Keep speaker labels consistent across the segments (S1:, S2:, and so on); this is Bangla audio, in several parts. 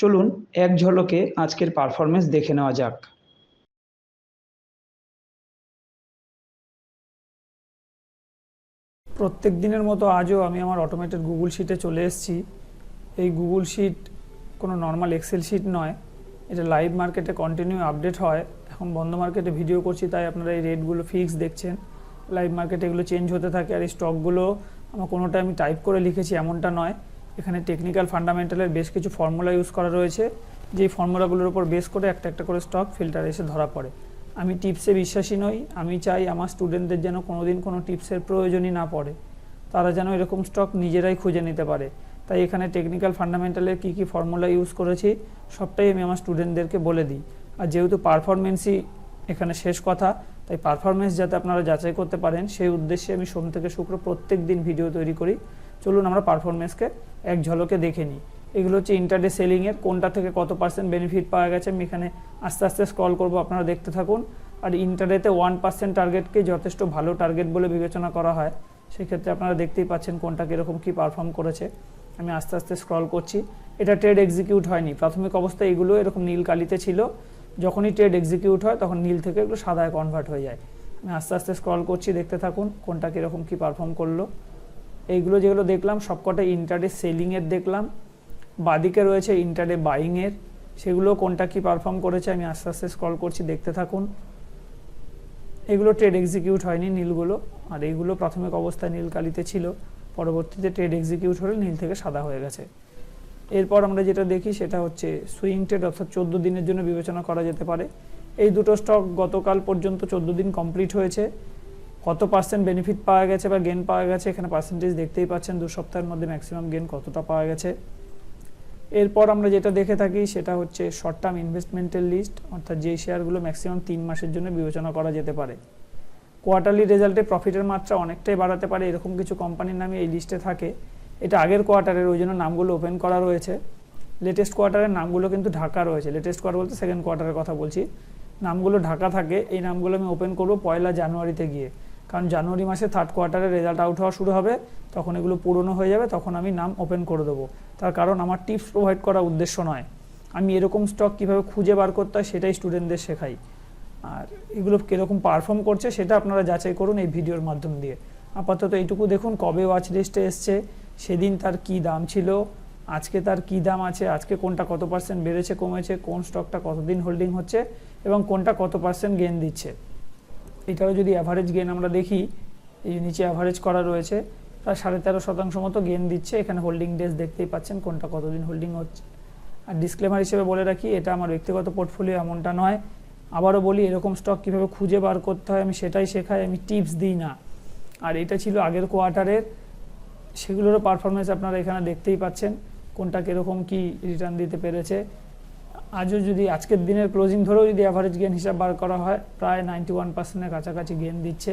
S1: চলুন এক ঝলকে আজকের পারফরমেন্স দেখে নেওয়া যাক। প্রত্যেক দিনের মতো আজও আমি আমার অটোমেটেড গুগল শিটে চলে এসেছি। এই গুগল শিট কোনো নর্মাল এক্সেল শিট নয়। এটা লাইভ মার্কেটে কন্টিনিউ আপডেট হয়। এখন বন্ধ মার্কেটে ভিডিও করছি, তাই আপনারা এই রেটগুলো ফিক্স দেখছেন। লাইভ মার্কেটে এগুলো চেঞ্জ হতে থাকে আর এই স্টকগুলো আমার কোনোটা আমি টাইপ করে লিখেছি এমনটা নয়। এখানে টেকনিক্যাল ফান্ডামেন্টালের বেশ কিছু ফর্মুলা ইউজ করা রয়েছে। যেই ফর্মুলাগুলোর উপর বেস করে একটা একটা করে স্টক ফিল্টার এসে ধরা পড়ে। আমি টিপসে বিশ্বাসী নই, আমি চাই আমার স্টুডেন্টদের যেন কোনোদিন কোনো টিপসের প্রয়োজনই না পড়ে। তারা যেন এরকম স্টক নিজেরাই খুঁজে নিতে পারে। তাই এখানে টেকনিক্যাল ফান্ডামেন্টালের কী কী ফর্মুলা ইউজ করেছি, সবটাই আমি আমার স্টুডেন্টদেরকে বলে দিই। আর যেহেতু পারফরমেন্সই এখানে শেষ কথা, তাই পারফরমেন্স যাতে আপনারা যাচাই করতে পারেন, সেই উদ্দেশ্যে আমি সোম থেকে শুক্র প্রত্যেক দিন ভিডিও তৈরি করি। চলুন আমরা পারফরমেন্সকে এক ঝলকে দেখে নিই। এগুলো হচ্ছে ইন্টারডে সেলিংয়ের কোনটা থেকে কত পার্সেন্ট বেনিফিট পাওয়া গেছে আমি এখানে আস্তে আস্তে স্ক্রল করব, আপনারা দেখতে থাকুন। আর ইন্টারডেতে ওয়ান পার্সেন্ট টার্গেটকে যথেষ্ট ভালো টার্গেট বলে বিবেচনা করা হয়, সেক্ষেত্রে আপনারা দেখতেই পাচ্ছেন কোনটা কীরকম কী পারফর্ম করেছে। আমি আস্তে আস্তে স্ক্রল করছি। এটা ট্রেড এক্সিকিউট হয়নি। প্রাথমিক অবস্থায় এগুলো এরকম নীল কালিতে ছিল। যখনই ট্রেড এক্সিকিউট হয়, তখন নীল থেকে এগুলো সাদায় কনভার্ট হয়ে যায়। আমি আস্তে আস্তে স্ক্রল করছি, দেখতে থাকুন কোনটা কীরকম কী পারফর্ম করল। এইগুলো যেগুলো দেখলাম, সবকটা ইন্টারডে সেলিংয়ের দেখলাম। বাদিকে রয়েছে ইন্টারডে বাইংয়ের সেগুলো কোনটা কি পারফর্ম করেছে আমি আস্তে আস্তে স্ক্রল করছি, দেখতে থাকুন। এগুলো ট্রেড এক্সিকিউট হয়নি নীলগুলো। আর এইগুলো প্রাথমিক অবস্থায় নীল কালিতে ছিল। পরবর্তীতে ট্রেড এক্সিকিউট হলে নীল থেকে সাদা হয়ে গেছে। এরপর আমরা যেটা দেখি সেটা হচ্ছে সুইং ট্রেড অর্থাৎ চোদ্দ দিনের জন্য বিবেচনা করা যেতে পারে। এই দুটো স্টক গতকাল পর্যন্ত চোদ্দ দিন কমপ্লিট হয়েছে। কত পার্সেন্ট বেনিফিট পাওয়া গেছে বা গেন পাওয়া গেছে, এখানে পার্সেন্টেজ দেখতেই পাচ্ছেন, দু সপ্তাহের মধ্যে ম্যাক্সিমাম গেন কতটা পাওয়া গেছে। এরপর আমরা যেটা দেখে থাকি, সেটা হচ্ছে শর্ট টার্ম ইনভেস্টমেন্টের লিস্ট অর্থাৎ যে শেয়ারগুলো ম্যাক্সিমাম তিন মাসের জন্য বিবেচনা করা যেতে পারে। কোয়ার্টারলি রেজাল্টে প্রফিটের মাত্রা অনেকটাই বাড়াতে পারে, এরকম কিছু কোম্পানির নামে এই লিস্টে থাকে। এটা আগের কোয়ার্টারের ওই জন্য নামগুলো ওপেন করা রয়েছে। লেটেস্ট কোয়ার্টারের নামগুলো কিন্তু ঢাকা রয়েছে। লেটেস্ট কোয়ার্টার বলতে সেকেন্ড কোয়ার্টারের কথা বলছি। নামগুলো ঢাকা থাকে, এই নামগুলো আমি ওপেন করব পয়লা জানুয়ারিতে গিয়ে। কারণ জানুয়ারি মাসে থার্ড কোয়ার্টারে রেজাল্ট আউট হওয়া শুরু হবে, তখন এগুলো পুরনো হয়ে যাবে, তখন আমি নাম ওপেন করে দেবো। তার কারণ আমার টিপস প্রোভাইড করা উদ্দেশ্য নয়। আমি এরকম স্টক কীভাবে খুঁজে বার করতে হয় সেটাই স্টুডেন্টদের শেখাই। আর এগুলো কীরকম পারফর্ম করছে সেটা আপনারা যাচাই করুন এই ভিডিওর মাধ্যম দিয়ে। আপাতত এইটুকু দেখুন, কবে ওয়াচ লিস্টে এসছে, সেদিন তার কি দাম ছিল, আজকে তার কি দাম আছে, আজকে কোনটা কত পার্সেন্ট বেড়েছে, কমেছে, কোন স্টকটা কতদিন হোল্ডিং হচ্ছে, এবং কোনটা কত পার্সেন্ট গেন দিচ্ছে। এটাও যদি অ্যাভারেজ গেন আমরা দেখি, এই নিচে অ্যাভারেজ করা রয়েছে প্রায় সাড়ে তেরো শতাংশ মতো গেন দিচ্ছে। এখানে হোল্ডিং ডেজ দেখতেই পাচ্ছেন কোনটা কতদিন হোল্ডিং হচ্ছে। আর ডিসক্লেমার হিসেবে বলে রাখি, এটা আমার ব্যক্তিগত পোর্টফোলিও এমনটা নয়। আবারও বলি, এরকম স্টক কীভাবে খুঁজে বার করতে হয়, আমি সেটাই শেখাই, আমি টিপস দিই না। আর এটা ছিল আগের কোয়ার্টারের সেগুলোরও পারফরমেন্স আপনারা এখানে দেখতেই পাচ্ছেন, কোনটা কীরকম কী রিটার্ন দিতে পেরেছে। আজও যদি আজকের দিনের ক্লোজিং ধরেও যদি অ্যাভারেজ গেন হিসাব বার করা হয়, প্রায় নাইনটি ওয়ান পার্সেন্টের কাছাকাছি গেন দিচ্ছে।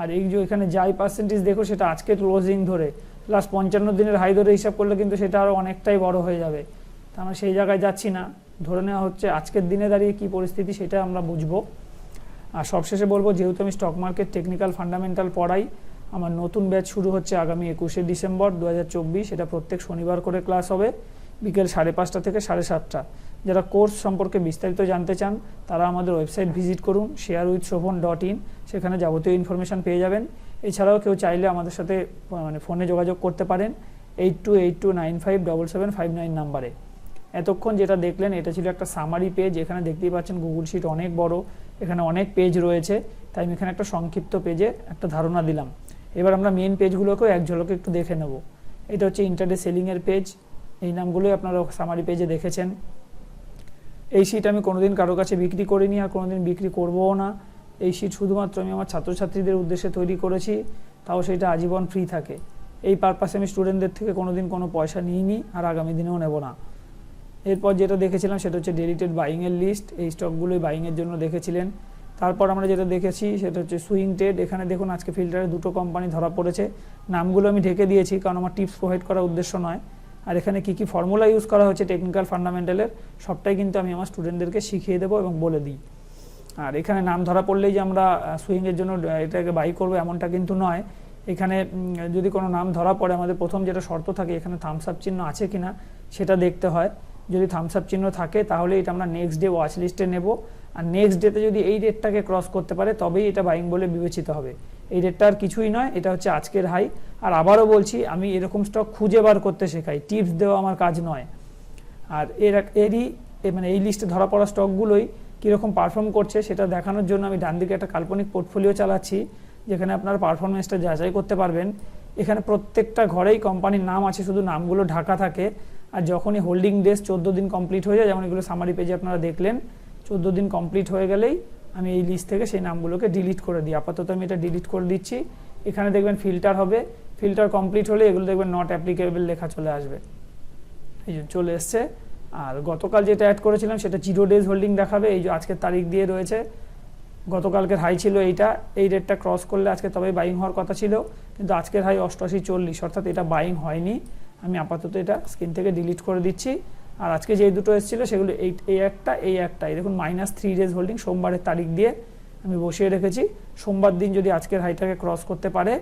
S1: আর এই যে এখানে যাই পার্সেন্টেজ দেখো, সেটা আজকের ক্লোজিং ধরে। লাস্ট পঞ্চান্ন দিনের হাই ধরে হিসাব করলে কিন্তু সেটা আরও অনেকটাই বড় হয়ে যাবে। তা আমরা সেই জায়গায় যাচ্ছি না। ধরে নেওয়া হচ্ছে আজকের দিনে দাঁড়িয়ে কী পরিস্থিতি সেটা আমরা বুঝব। আর সবশেষে বলব, যেহেতু আমি স্টক মার্কেট টেকনিক্যাল ফান্ডামেন্টাল পড়াই, আমার নতুন ব্যাচ শুরু হচ্ছে আগামী একুশে ডিসেম্বর দু এটা প্রত্যেক শনিবার করে ক্লাস হবে। বিকেল সাড়ে পাঁচটা থেকে সাড়ে সাতটা। যারা কোর্স সম্পর্কে বিস্তারিত জানতে চান, তারা আমাদের ওয়েবসাইট ভিজিট করুন share with Shovan dot in, সেখানে যাবতীয় ইনফরমেশান পেয়ে যাবেন। এছাড়াও কেউ চাইলে আমাদের সাথে মানে ফোনে যোগাযোগ করতে পারেন, eight two eight two nine five double seven five nine নাম্বারে। এতক্ষণ যেটা দেখলেন, এটা ছিল একটা সামারি পেজ এখানে দেখতেই পাচ্ছেন গুগল শিট অনেক বড়, এখানে অনেক পেজ রয়েছে, তাই আমি এখানে একটা সংক্ষিপ্ত পেজে একটা ধারণা দিলাম। এবার আমরা মেন পেজগুলোকেও এক ঝলকে একটু দেখে নেব। এটা হচ্ছে ইন্টারডে সেলিংয়ের পেজ এই নামগুলোই আপনারা সামারি পেজে দেখেছেন। এই শিট আমি কোনোদিন কারও কাছে বিক্রি করিনি আর কোনোদিন বিক্রি করবও না। এই শিট শুধুমাত্র আমি আমার ছাত্রছাত্রীদের উদ্দেশ্যে তৈরি করেছি, তাও সেটা আজীবন ফ্রি থাকে। এই পারপাসে আমি স্টুডেন্টদের থেকে কোনোদিন কোনো পয়সা নিইনি আর আগামী দিনেও নেব না। এরপর যেটা দেখেছিলাম সেটা হচ্ছে ডেলিটেড বাইংয়ের লিস্ট এই স্টকগুলোই বাইংয়ের জন্য দেখেছিলেন। তারপর আমরা যেটা দেখেছি সেটা হচ্ছে সুইং টেড এখানে দেখুন আজকে ফিল্টারে দুটো কোম্পানি ধরা পড়েছে। নামগুলো আমি ঢেকে দিয়েছি কারণ আমার টিপস প্রোভাইড করার উদ্দেশ্য নয়। আর এখানে কী কী ফর্মুলা ইউজ করা হচ্ছে টেকনিক্যাল ফান্ডামেন্টালের সবটাই কিন্তু আমি আমার স্টুডেন্টদেরকে শিখিয়ে দেবো এবং বলে দিই। আর এখানে নাম ধরা পড়লেই যে আমরা সুইংয়ের জন্য এটাকে বাই করব এমনটা কিন্তু নয়। এখানে যদি কোনো নাম ধরা পড়ে, আমাদের প্রথম যেটা শর্ত থাকে, এখানে থামস আপ চিহ্ন আছে কি না সেটা দেখতে হয়। যদি থামস আপ চিহ্ন থাকে, তাহলে এটা আমরা নেক্সট ডে ওয়াচ লিস্টে নেব। আর নেক্সট ডেতে যদি এই ডেটটাকে ক্রস করতে পারে, তবেই এটা বাইং বলে বিবেচিত হবে। এই রেটটা আর কিছুই নয়, এটা হচ্ছে আজকের হাই আর আবারও বলছি, আমি এরকম স্টক খুঁজে বার করতে শেখাই টিপস দেওয়া আমার কাজ নয়। আর এর এরই মানে এই লিস্টে ধরা পড়া স্টকগুলোই কীরকম পারফর্ম করছে সেটা দেখানোর জন্য আমি ডান দিকে একটা কাল্পনিক পোর্টফোলিও চালাচ্ছি, যেখানে আপনারা পারফরমেন্সটা যাচাই করতে পারবেন। এখানে প্রত্যেকটা ঘরেই কোম্পানির নাম আছে, শুধু নামগুলো ঢাকা থাকে। আর যখনই হোল্ডিং ডেস চোদ্দ দিন কমপ্লিট হয়ে যায়, যেমন এগুলো সামারি পেজে আপনারা দেখলেন, চোদ্দ দিন কমপ্লিট হয়ে গেলেই আমি এই লিস্ট থেকে সেই নামগুলোকে ডিলিট করে দিই। আপাতত আমি এটা ডিলিট করে দিচ্ছি। এখানে দেখবেন ফিল্টার হবে। ফিল্টার কমপ্লিট হলে এগুলো দেখবেন নট অ্যাপ্লিকেবল লেখা চলে আসবে। এই যে চলে এসছে। আর গতকাল যেটা অ্যাড করেছিলাম সেটা জিরো ডেজ হোল্ডিং দেখাবে। এই যে আজকের তারিখ দিয়ে রয়েছে। গতকালকের হাই ছিল এইটা। এই রেটটা ক্রস করলে আজকে তবে বাইং হওয়ার কথা ছিল। কিন্তু আজকের হাই অষ্টআশি চল্লিশ, অর্থাৎ এটা বাইং হয়নি। আমি আপাতত এটা স্ক্রিন থেকে ডিলিট করে দিচ্ছি। আর আজকে যে দুটো এসেছিল, সেগুলো এই এই একটা এই একটা। এই দেখুন মাইনাস থ্রি ডেজ হোল্ডিং সোমবারের তারিখ দিয়ে আমি বসিয়ে রেখেছি। সোমবার দিন যদি আজকের হাইটাকে ক্রস করতে পারে,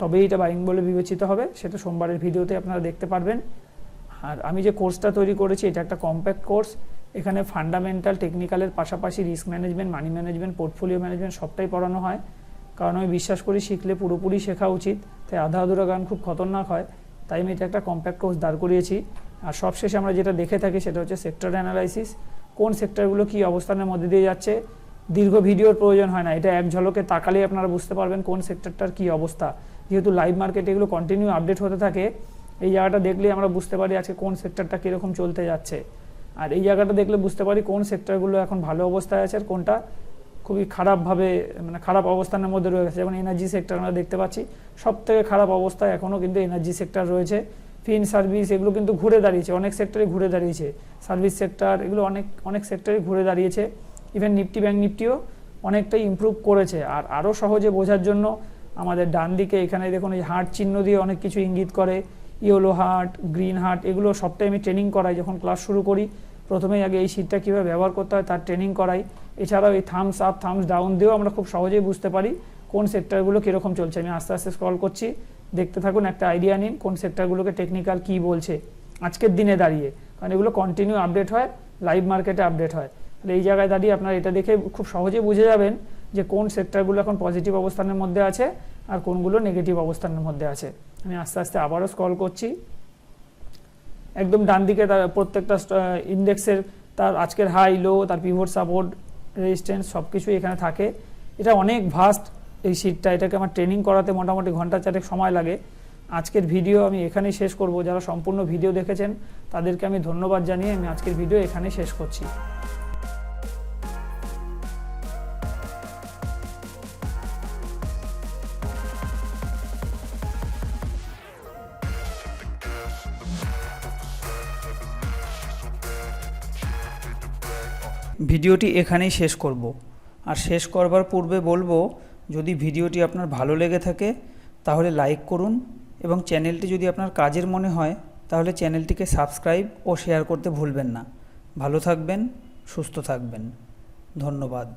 S1: তবেই এটা বাইং বলে বিবেচিত হবে। সেটা সোমবারের ভিডিওতে আপনারা দেখতে পারবেন। আর আমি যে কোর্সটা তৈরি করেছি, এটা একটা কম্প্যাক্ট কোর্স এখানে ফান্ডামেন্টাল টেকনিক্যালের পাশাপাশি risk management money management portfolio management সবটাই পড়ানো হয়। কারণ আমি বিশ্বাস করি, শিখলে পুরোপুরি শেখা উচিত। তাই আধা আধুরা গান খুব খতরনাক হয়। তাই আমি এটা একটা কম্প্যাক্ট কোর্স দাঁড় করিয়েছি। আর সবশেষে আমরা যেটা দেখে থাকি সেটা হচ্ছে সেক্টর অ্যানালাইসিস কোন সেক্টরগুলো কী অবস্থানের মধ্যে দিয়ে যাচ্ছে, দীর্ঘ ভিডিওর প্রয়োজন হয় না, এটা এক ঝলকে তাকালেই আপনারা বুঝতে পারবেন কোন সেক্টরটার কী অবস্থা। যেহেতু লাইভ মার্কেটে এগুলো কন্টিনিউ আপডেট হতে থাকে, এই জায়গাটা দেখলেই আমরা বুঝতে পারি আজকে কোন সেক্টরটা কীরকম চলতে যাচ্ছে। আর এই জায়গাটা দেখলে বুঝতে পারি কোন সেক্টরগুলো এখন ভালো অবস্থায় আছে আর কোনটা খুবই খারাপভাবে মানে খারাপ অবস্থানের মধ্যে রয়েছে যেমন এনার্জি সেক্টর আমরা দেখতে পাচ্ছি সব থেকে খারাপ অবস্থায় এখনও কিন্তু এনার্জি সেক্টর রয়েছে। ফিন সার্ভিস এগুলো কিন্তু ঘুরে দাঁড়িয়েছে, অনেক সেক্টরে ঘুরে দাঁড়িয়েছে। সার্ভিস সেক্টর এগুলো অনেক অনেক সেক্টরে ঘুরে দাঁড়িয়েছে। ইভেন নিফটি ব্যাংক নিফটিও অনেকটাই ইমপ্রুভ করেছে। আর আরও সহজে বোঝার জন্য আমাদের ডান দিকে এখানে দেখুন, এই হার্ট চিহ্ন দিয়ে অনেক কিছু ইঙ্গিত করে। ইয়েলো হার্ট গ্রিন হার্ট এগুলো সবটাই আমি ট্রেনিং করাই যখন ক্লাস শুরু করি। প্রথমেই আগে এই শীটটা কীভাবে ব্যবহার করতে হয় তার ট্রেনিং করাই। এছাড়াও এই থামস আপ থামস ডাউন দিয়েও আমরা খুব সহজেই বুঝতে পারি কোন সেক্টরগুলো কীরকম চলছে। আমি আস্তে আস্তে স্ক্রল করছি। দেখতে থাকুন, একটা আইডিয়া নিন, কোন সেক্টরগুলোকে টেকনিক্যাল কী বলছে। আজকের দিনে দাঁড়িয়ে। কারণ এগুলো কন্টিনিউ আপডেট হয় লাইভ মার্কেটে আপডেট হয়। তাহলে এই জায়গায় দাঁড়িয়ে আপনারা এটা দেখে খুব সহজেই বুঝে যাবেন যে কোন সেক্টরগুলো এখন পজিটিভ অবস্থানের মধ্যে আছে আর কোনগুলো নেগেটিভ অবস্থানের মধ্যে আছে। আমি আস্তে আস্তে আবারও স্ক্রল করছি। একদম ডান দিকে তার প্রত্যেকটা ইন্ডেক্সের তার আজকের হাই লো তার পিভট সাপোর্ট রেজিস্ট্যান্স সব কিছুই এখানে থাকে। এটা অনেক ভাস্ট এই শীটটা এটাকে আমার ট্রেনিং করাতে মোটামুটি ঘণ্টা চারেক সময় লাগে। আজকের ভিডিও আমি এখানেই শেষ করব। যারা সম্পূর্ণ ভিডিও দেখেছেন, তাদেরকে আমি ধন্যবাদ জানিয়ে আমি আজকের ভিডিও এখানেই শেষ করছি। ভিডিওটি এখানেই শেষ করব। আর শেষ করবার পূর্বে বলব যদি ভিডিওটি আপনার ভালো লেগে থাকে, তাহলে লাইক করুন এবং চ্যানেলটি যদি আপনার কাজের মনে হয়, তাহলে চ্যানেলটিকে সাবস্ক্রাইব ও শেয়ার করতে ভুলবেন না। ভালো থাকবেন, সুস্থ থাকবেন। ধন্যবাদ।